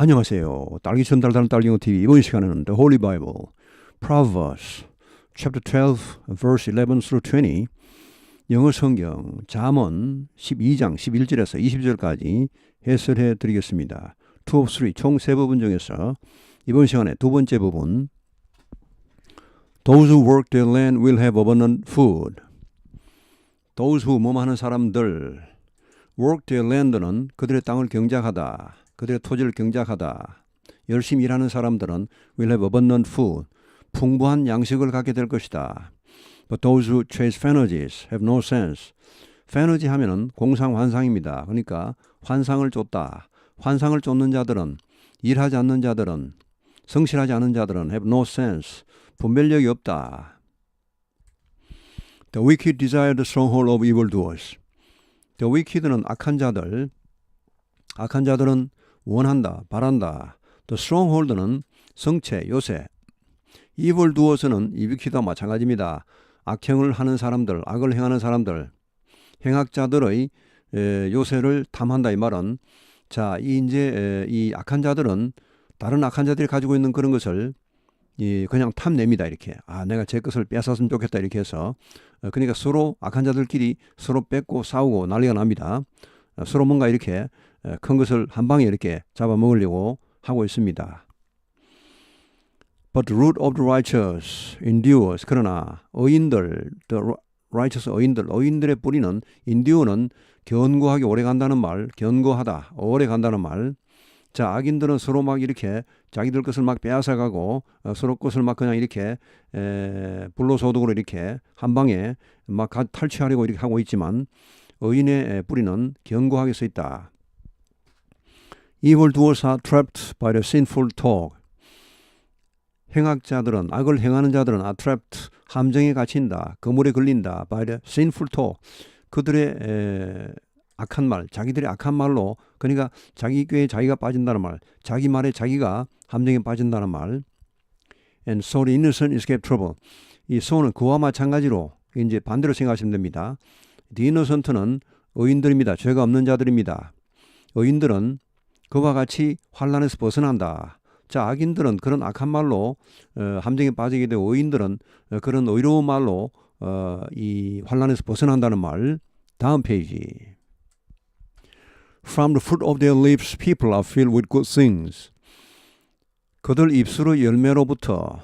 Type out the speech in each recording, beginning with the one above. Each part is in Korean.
안녕하세요. 딸기 전달다는 딸기용 TV 이번 시간에는 The Holy Bible, Proverbs, chapter 12, verse 11 through 20, 영어 성경 잠언 12장 11절에서 20절까지 해설해 드리겠습니다. 2 of 3, 총 세 부분 중에서 이번 시간에 두 번째 부분 Those who work their land will have abundant food. Those who 뭐하는 사람들 work their land는 그들의 땅을 경작하다. 그들의 토지를 경작하다. 열심히 일하는 사람들은 will have abundant food. 풍부한 양식을 갖게 될 것이다. But those who chase fantasies have no sense. fantasy 하면은 공상 환상입니다. 그러니까 환상을 쫓다. 환상을 쫓는 자들은 일하지 않는 자들은 성실하지 않은 자들은 have no sense. 분별력이 없다. The wicked desire the stronghold of evildoers. The wicked는 악한 자들, 악한 자들은 원한다, 바란다. The stronghold는 성체, 요새. evil doers는 이 위키도 마찬가지입니다. 악행을 하는 사람들, 악을 행하는 사람들, 행악자들의 에, 요새를 탐한다 이 말은 자, 이 이제 에, 이 악한 자들은 다른 악한 자들이 가지고 있는 그런 것을 이 그냥 탐냅니다 이렇게 아 내가 제 것을 뺏었으면 좋겠다 이렇게 해서 어, 그러니까 서로 악한 자들끼리 서로 뺏고 싸우고 난리가 납니다 어, 서로 뭔가 이렇게 큰 것을 한 방에 이렇게 잡아먹으려고 하고 있습니다. But the root of the righteous endures. 그러나 의인들, the righteous 의인들, 의인들의 뿌리는 endur는 견고하게 오래 간다는 말, 견고하다, 오래 간다는 말. 자, 악인들은 서로 막 이렇게 자기들 것을 막 빼앗아가고 어, 서로 것을 막 그냥 이렇게 에, 불로소득으로 이렇게 한 방에 막 탈취하려고 이렇게 하고 있지만 의인의 뿌리는 견고하게 서 있다. Evil doers are trapped by the sinful talk. 행악자들은 악을 행하는 자들은 are trapped 함정에 갇힌다. 그물에 걸린다. by the sinful talk. 그들의 에, 악한 말, 자기들의 악한 말로 그러니까 자기 꾀에 자기가 빠진다는 말, 자기 말에 자기가 함정에 빠진다는 말. And so the innocent escape trouble. 이 소는 그와 마찬가지로 이제 반대로 생각하시면 됩니다. The innocent는 의인들입니다. 죄가 없는 자들입니다. 의인들은 그와 같이 환란에서 벗어난다. 자, 악인들은 그런 악한 말로 어, 함정에 빠지게 되고 의인들은 어, 그런 의로운 말로 어, 이 환란에서 벗어난다는 말. 다음 페이지. From the fruit of their lips people are filled with good things. 그들 입술의 열매로부터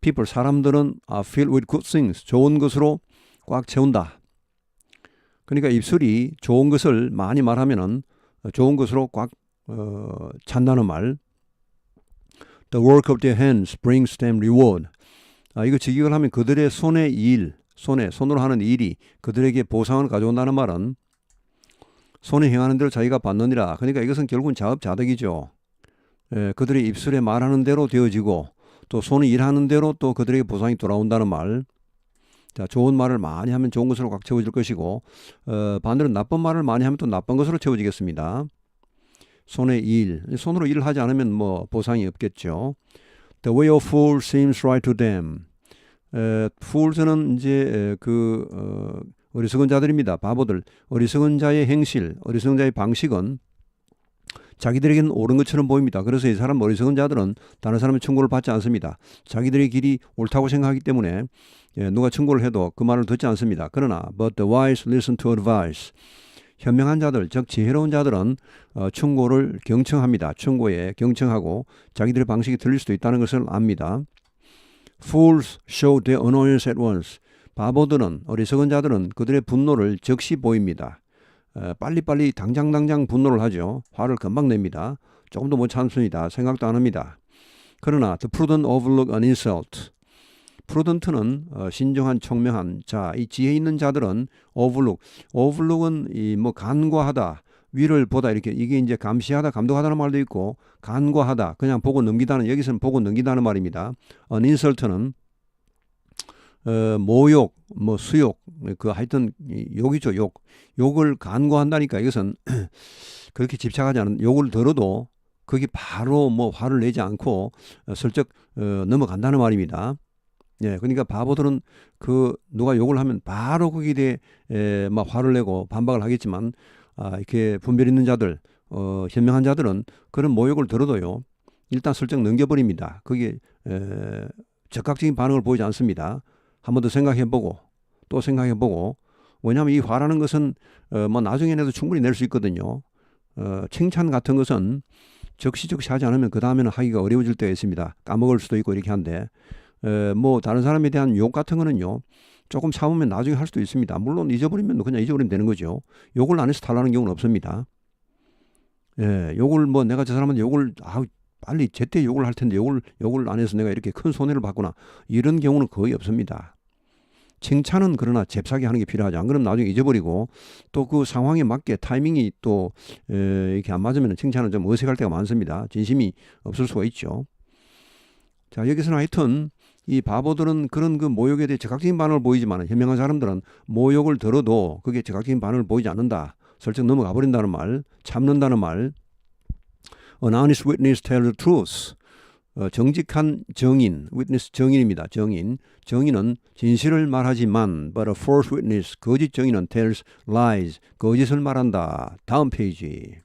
people 사람들은 are filled with good things. 좋은 것으로 꽉 채운다. 그러니까 입술이 좋은 것을 많이 말하면은 좋은 것으로 꽉 어, 찬다는 말. The work of their hands brings them reward. 아, 이거 직역을 하면 그들의 손의 일, 손에 손으로 하는 일이 그들에게 보상을 가져온다는 말은 손에 행하는 대로 자기가 받느니라. 그러니까 이것은 결국은 자업자득이죠. 예, 그들의 입술에 말하는 대로 되어지고 또 손이 일하는 대로 또 그들에게 보상이 돌아온다는 말. 자, 좋은 말을 많이 하면 좋은 것으로 꽉 채워질 것이고 어, 반대로 나쁜 말을 많이 하면 또 나쁜 것으로 채워지겠습니다. 손의 일, 손으로 일을 하지 않으면 뭐 보상이 없겠죠. The way of fool seems right to them. 에, fools는 이제 그 어, 어리석은 자들입니다. 바보들. 어리석은 자의 행실, 어리석은 자의 방식은 자기들에게는 옳은 것처럼 보입니다. 그래서 이 사람 어리석은 자들은 다른 사람의 충고를 받지 않습니다. 자기들의 길이 옳다고 생각하기 때문에 예, 누가 충고를 해도 그 말을 듣지 않습니다. 그러나 but the wise listen to advice. 현명한 자들, 즉 지혜로운 자들은 어, 충고를 경청합니다. 충고에 경청하고 자기들의 방식이 틀릴 수도 있다는 것을 압니다. Fools show their annoyance at once. 바보들은 어리석은 자들은 그들의 분노를 즉시 보입니다. 어, 빨리빨리 당장 당장 분노를 하죠. 화를 금방 냅니다. 조금도 못 참습니다. 생각도 안 합니다. 그러나 the prudent overlook an insult. 프루던트는 어, 신중한 총명한 자, 이 지혜 있는 자들은 overlook. overlook은 이 뭐 간과하다, 위를 보다 이렇게 이게 이제 감시하다, 감독하다는 말도 있고 간과하다, 그냥 보고 넘기다는 여기서는 보고 넘기다는 말입니다. an insult는 어, 모욕, 뭐 수욕, 그 하여튼 욕이죠, 욕. 욕을 간과한다니까 이것은 그렇게 집착하지 않은 욕을 들어도 그게 바로 뭐 화를 내지 않고 어, 슬쩍 어, 넘어간다는 말입니다. 예, 그러니까 바보들은 그 누가 욕을 하면 바로 거기에 대해 에, 막 화를 내고 반박을 하겠지만 아, 이렇게 분별 있는 자들 어, 현명한 자들은 그런 모욕을 들어도요. 일단 슬쩍 넘겨버립니다. 그게 에, 적극적인 반응을 보이지 않습니다. 한 번 더 생각해보고 또 생각해보고 왜냐하면 이 화라는 것은 어, 뭐 나중에 내도 충분히 낼 수 있거든요. 어, 칭찬 같은 것은 적시적시 하지 않으면 그 다음에는 하기가 어려워질 때가 있습니다. 까먹을 수도 있고 이렇게 한데 에, 뭐 다른 사람에 대한 욕 같은 거는요. 조금 참으면 나중에 할 수도 있습니다. 물론 잊어버리면 그냥 잊어버리면 되는 거죠. 욕을 안 해서 탈라는 경우는 없습니다. 예, 욕을 뭐 내가 저 사람한테 욕을 아 빨리 제때 욕을 할 텐데 욕을 욕을 안 해서 내가 이렇게 큰 손해를 봤구나 이런 경우는 거의 없습니다. 칭찬은 그러나 잽싸게 하는 게 필요하죠. 안 그러면 나중에 잊어버리고 또 그 상황에 맞게 타이밍이 또 에, 이렇게 안 맞으면 칭찬은 좀 어색할 때가 많습니다. 진심이 없을 수가 있죠. 자 여기서는 하여튼 이 바보들은 그런 그 모욕에 대해 적극적인 반응을 보이지만 현명한 사람들은 모욕을 들어도 그게 적극적인 반응을 보이지 않는다. 슬쩍 넘어가 버린다는 말, 참는다는 말. An honest witness tell the truth. 어, 정직한 정인, witness 정인입니다. 정인. 정인은 진실을 말하지만, but a false witness, 거짓 정인은 tells lies, 거짓을 말한다. 다음 페이지.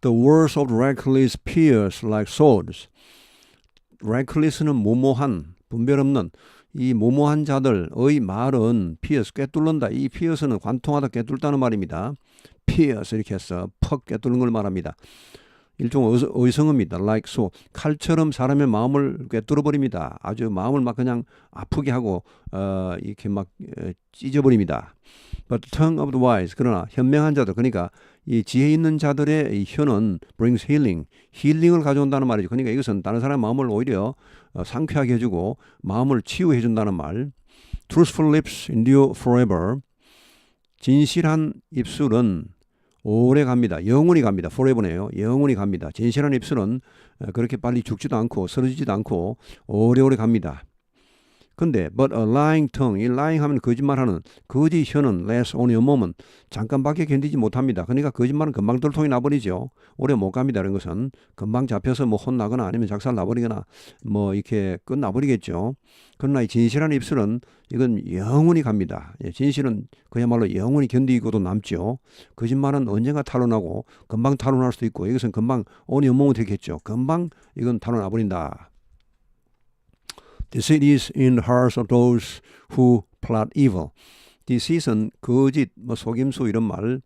The words of reckless pierce like swords. reckless는 모모한, 분별 없는 이 모모한 자들의 말은 피어스 꿰뚫는다. 이 피어스는 관통하다 꿰뚫다는 말입니다. 피어스 이렇게 해서 퍽 꿰뚫는 걸 말합니다. 일종의 의성어입니다. like so 칼처럼 사람의 마음을 꿰뚫어 버립니다. 아주 마음을 막 그냥 아프게 하고 어, 이렇게 막 에, 찢어 버립니다. But the tongue of the wise 그러나 현명한 자들 그러니까 이 지혜 있는 자들의 이 혀는 brings healing 힐링을 가져온다는 말이죠. 그러니까 이것은 다른 사람의 마음을 오히려 어, 상쾌하게 해주고 마음을 치유해 준다는 말. Truthful lips endure forever. 진실한 입술은 오래 갑니다. 영원히 갑니다. forever네요. 영원히 갑니다. 진실한 입술은 어, 그렇게 빨리 죽지도 않고 쓰러지지도 않고 오래오래 갑니다. 근데 but a lying tongue, 이 lying 하면 거짓말하는 거짓 혀는 lasts only a moment, 잠깐밖에 견디지 못합니다. 그러니까 거짓말은 금방 돌통이 나버리죠. 오래 못 갑니다. 이런 것은 금방 잡혀서 뭐 혼나거나 아니면 작살 나버리거나 뭐 이렇게 끝나버리겠죠. 그러나 이 진실한 입술은 이건 영원히 갑니다. 예, 진실은 그야말로 영원히 견디고도 남죠. 거짓말은 언젠가 탄로나고 금방 탄로날 수도 있고 이것은 금방 only a moment 되겠죠. 금방 이건 탄로나 버린다. Deceit is in the hearts of those who plot evil. Deceit은 거짓, 뭐 속임수 이런 말.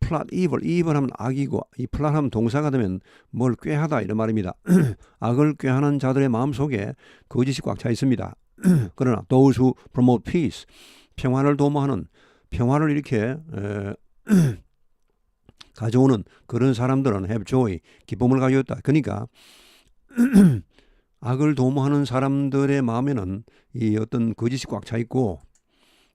plot evil, evil 하면 악이고 이 plot 하면 동사가 되면 뭘 꾀하다 이런 말입니다. 악을 꾀하는 자들의 마음 속에 거짓이 꽉 차 있습니다. 그러나 those who promote peace, 평화를 도모하는 평화를 이렇게 에, 가져오는 그런 사람들은 have joy, 기쁨을 있다. 그러니까 악을 도모하는 사람들의 마음에는 이 어떤 거짓이 꽉 차 있고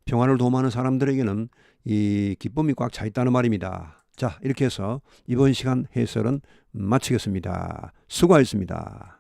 평화를 도모하는 사람들에게는 이 기쁨이 꽉 차 있다는 말입니다. 자, 이렇게 해서 이번 시간 해설은 마치겠습니다. 수고하셨습니다.